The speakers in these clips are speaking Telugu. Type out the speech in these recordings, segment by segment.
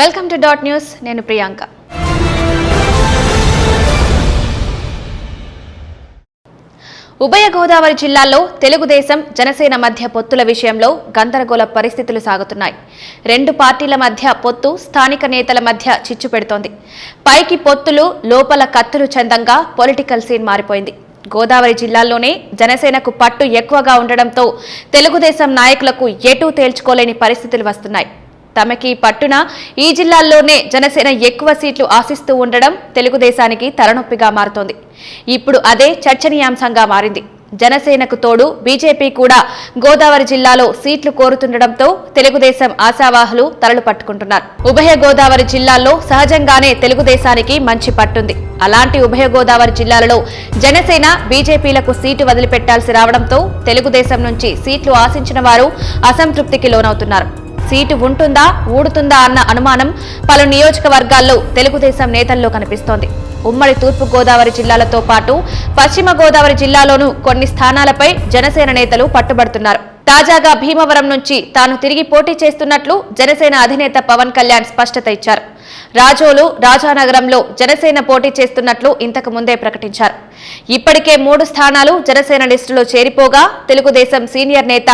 వెల్కమ్ టు డాట్ న్యూస్ నేను ప్రియాంక. ఉభయ గోదావరి జిల్లాల్లో తెలుగుదేశం జనసేన మధ్య పొత్తుల విషయంలో గందరగోళ పరిస్థితులు సాగుతున్నాయి. రెండు పార్టీల మధ్య పొత్తు స్థానిక నేతల మధ్య చిచ్చు పెడుతోంది. పైకి పొత్తులు లోపల కత్తులు చందంగా పొలిటికల్ సీన్ మారిపోయింది. గోదావరి జిల్లాల్లోనే జనసేనకు పట్టు ఎక్కువగా ఉండడంతో తెలుగుదేశం నాయకులకు ఎటూ తేల్చుకోలేని పరిస్థితులు వస్తున్నాయి. తమకి పట్టున ఈ జిల్లాల్లోనే జనసేన ఎక్కువ సీట్లు ఆశిస్తూ ఉండడం తెలుగుదేశానికి తలనొప్పిగా మారుతోంది. ఇప్పుడు అదే చర్చనీయాంశంగా మారింది. జనసేనకు తోడు బీజేపీ కూడా గోదావరి జిల్లాలో సీట్లు కోరుతుండటంతో తెలుగుదేశం ఆశావాహులు తలలు పట్టుకుంటున్నారు. ఉభయ గోదావరి జిల్లాల్లో సహజంగానే తెలుగుదేశానికి మంచి పట్టుంది. అలాంటి ఉభయ గోదావరి జిల్లాలలో జనసేన బీజేపీలకు సీటు వదిలిపెట్టాల్సి రావడంతో తెలుగుదేశం నుంచి సీట్లు ఆశించిన వారు అసంతృప్తికి లోనవుతున్నారు. సీటు ఉంటుందా ఊడుతుందా అన్న అనుమానం పలు నియోజకవర్గాల్లో తెలుగుదేశం నేతల్లో కనిపిస్తోంది. ఉమ్మడి తూర్పు గోదావరి జిల్లాలతో పాటు పశ్చిమ గోదావరి జిల్లాలోనూ కొన్ని స్థానాలపై జనసేన నేతలు పట్టుబడుతున్నారు. తాజాగా భీమవరం నుంచి తాను తిరిగి పోటీ చేస్తున్నట్లు జనసేన అధినేత పవన్ కళ్యాణ్ స్పష్టత ఇచ్చారు. రాజోలు రాజానగరంలో జనసేన పోటీ చేస్తున్నట్లు ఇంతకు ముందే ప్రకటించారు. ఇప్పటికే మూడు స్థానాలు జనసేన లిస్టులో చేరిపోగా తెలుగుదేశం సీనియర్ నేత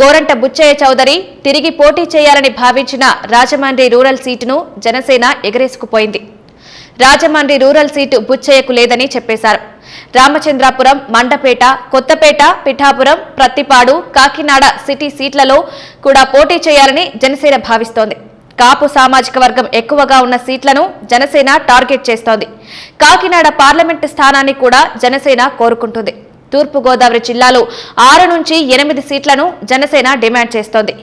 గోరంట బుచ్చయ్య చౌదరి తిరిగి పోటీ చేయాలని భావించిన రాజమండ్రి రూరల్ సీటును జనసేన ఎగరేసుకుపోయింది. రాజమండ్రి రూరల్ సీటు బుచ్చయ్యకు లేదని చెప్పేశారు. రామచంద్రాపురం మండపేట కొత్తపేట పిఠాపురం ప్రత్తిపాడు కాకినాడ సిటీ సీట్లలో కూడా పోటీ చేయాలని జనసేన భావిస్తోంది. కాపు సామాజిక వర్గం ఎక్కువగా ఉన్న సీట్లను జనసేన టార్గెట్ చేస్తోంది. కాకినాడ పార్లమెంటు స్థానాన్ని కూడా జనసేన కోరుకుంటుంది. తూర్పుగోదావరి జిల్లాలో ఆరు నుంచి ఎనిమిది సీట్లను జనసేన డిమాండ్ చేస్తోంది.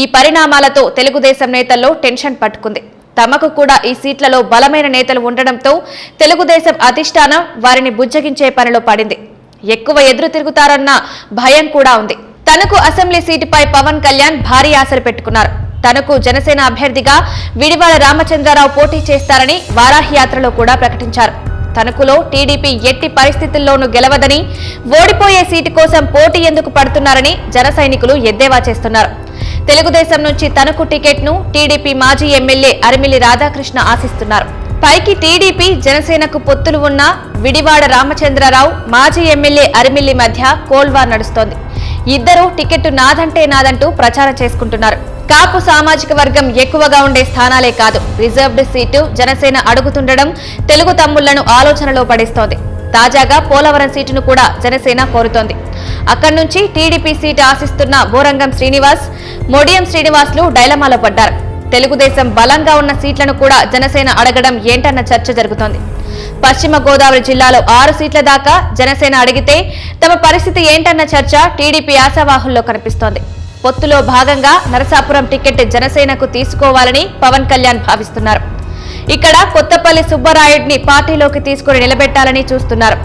ఈ పరిణామాలతో తెలుగుదేశం నేతల్లో టెన్షన్ పట్టుకుంది. తమకు కూడా ఈ సీట్లలో బలమైన నేతలు ఉండడంతో తెలుగుదేశం అధిష్టానం వారిని బుజ్జగించే పనిలో పడింది. ఎక్కువ ఎదురు తిరుగుతారన్న భయం కూడా ఉంది. తనకు అసెంబ్లీ సీటుపై పవన్ కళ్యాణ్ భారీ ఆశలు పెట్టుకున్నారు. తనకు జనసేన అభ్యర్థిగా విడివాడ రామచంద్రరావు పోటీ చేస్తారని వారాహి యాత్రలో కూడా ప్రకటించారు. తణుకులో టీడీపీ ఎట్టి పరిస్థితుల్లోనూ గెలవదని ఓడిపోయే సీటు కోసం పోటీ ఎందుకు పడుతున్నారని జన సైనికులు ఎద్దేవా చేస్తున్నారు. తెలుగుదేశం నుంచి తనకు టికెట్ను టీడీపీ మాజీ ఎమ్మెల్యే అరిమిల్లి రాధాకృష్ణ ఆశిస్తున్నారు. పైకి టీడీపీ జనసేనకు పొత్తులు ఉన్న విడివాడ రామచంద్రరావు మాజీ ఎమ్మెల్యే అరిమిల్లి మధ్య కోల్వార్ నడుస్తోంది. ఇద్దరు టికెట్ నాదంటే నాదంటూ ప్రచారం చేసుకుంటున్నారు. కాపు సామాజిక వర్గం ఎక్కువగా ఉండే స్థానాలే కాదు. రిజర్వ్డ్ సీటు జనసేన అడుగుతుండడం తెలుగు తమ్ముళ్ళను ఆలోచనలో పడేస్తోంది. తాజాగా పోలవరం సీటును కూడా జనసేన కోరుతోంది. అక్కడి నుంచి టీడీపీ సీటు ఆశిస్తున్న బోరంగం శ్రీనివాస్ మొడియం శ్రీనివాస్లు డైలమాలో పడ్డారు. తెలుగుదేశం బలంగా ఉన్న సీట్లను కూడా జనసేన అడగడం ఏంటన్న చర్చ జరుగుతోంది. పశ్చిమ గోదావరి జిల్లాలో ఆరు సీట్ల దాకా జనసేన అడిగితే తమ పరిస్థితి ఏంటన్న చర్చ టీడీపీ ఆశావాహుల్లో కనిపిస్తోంది. పొత్తులో భాగంగా నరసాపురం టికెట్ జనసేనకు తీసుకోవాలని పవన్ కళ్యాణ్ భావిస్తున్నారు. ఇక్కడ కొత్తపల్లి సుబ్బరాయుడిని పార్టీలోకి తీసుకుని నిలబెట్టాలని చూస్తున్నారు.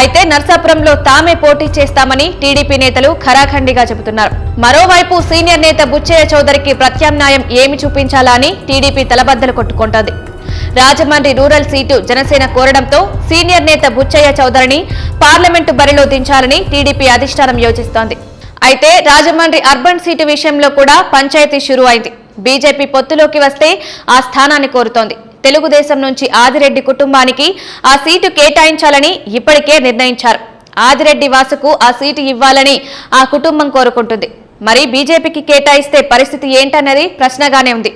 అయితే నర్సాపురంలో తామే పోటీ చేస్తామని టీడీపీ నేతలు ఖరాఖండిగా చెబుతున్నారు. మరోవైపు సీనియర్ నేత బుచ్చయ్య చౌదరికి ప్రత్యామ్నాయం ఏమి చూపించాలా అని టీడీపీ తలబద్దలు కొట్టుకుంటోంది. రాజమండ్రి రూరల్ సీటు జనసేన కోరడంతో సీనియర్ నేత బుచ్చయ్య చౌదరిని పార్లమెంటు బరిలో దించాలని టీడీపీ అధిష్టానం యోచిస్తోంది. అయితే రాజమండ్రి అర్బన్ సీటు విషయంలో కూడా పంచాయతీ షురు అయింది బీజేపీ పొత్తులోకి వస్తే ఆ స్థానాన్ని కోరుతోంది. తెలుగుదేశం నుంచి ఆదిరెడ్డి కుటుంబానికి ఆ సీటు కేటాయించాలని ఇప్పటికే నిర్ణయించారు. ఆదిరెడ్డి వాసుకు ఆ సీటు ఇవ్వాలని ఆ కుటుంబం కోరుకుంటుంది. మరి బీజేపీకి కేటాయిస్తే పరిస్థితి ఏంటన్నది ప్రశ్నగానే ఉంది.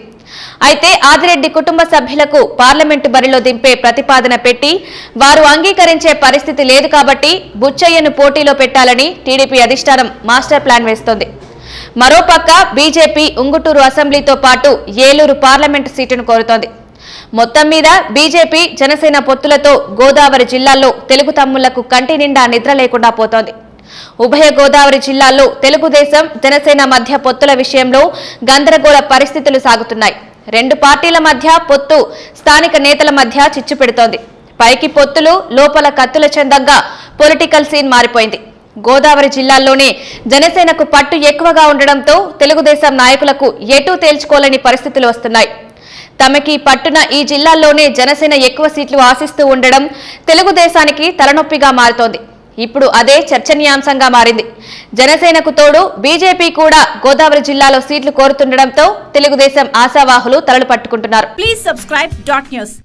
అయితే ఆదిరెడ్డి కుటుంబ సభ్యులకు పార్లమెంటు బరిలో దింపే ప్రతిపాదన పెట్టి వారు అంగీకరించే పరిస్థితి లేదు కాబట్టి బుచ్చయ్యను పోటీలో పెట్టాలని టీడీపీ అధిష్టానం మాస్టర్ ప్లాన్ వేస్తోంది. మరోపక్క బీజేపీ ఉంగుటూరు అసెంబ్లీతో పాటు ఏలూరు పార్లమెంటు సీటును కోరుతోంది. మొత్తం మీద బీజేపీ జనసేన పొత్తులతో గోదావరి జిల్లాల్లో తెలుగు తమ్ముళ్ళకు కంటి నిండా నిద్ర లేకుండా పోతోంది. ఉభయ గోదావరి జిల్లాల్లో తెలుగుదేశం జనసేన మధ్య పొత్తుల విషయంలో గందరగోళ పరిస్థితులు సాగుతున్నాయి. రెండు పార్టీల మధ్య పొత్తు స్థానిక నేతల మధ్య చిచ్చు పెడుతోంది. పైకి పొత్తులు లోపల కత్తుల చందంగా పొలిటికల్ సీన్ మారిపోయింది. గోదావరి జిల్లాల్లోనే జనసేనకు పట్టు ఎక్కువగా ఉండడంతో తెలుగుదేశం నాయకులకు ఎటూ తేల్చుకోలేని పరిస్థితులు వస్తున్నాయి. తమకి పట్టున ఈ జిల్లాల్లోనే జనసేన ఎక్కువ సీట్లు ఆశిస్తూ ఉండడం తెలుగుదేశానికి తలనొప్పిగా మారుతోంది. ఇప్పుడు అదే చర్చనీయాంశంగా మారింది జనసేనకు తోడు బీజేపీ కూడా గోదావరి జిల్లాలో సీట్లు కోరుతుండటంతో తెలుగుదేశం ఆశావాహులు తలలు పట్టుకుంటున్నారు Please.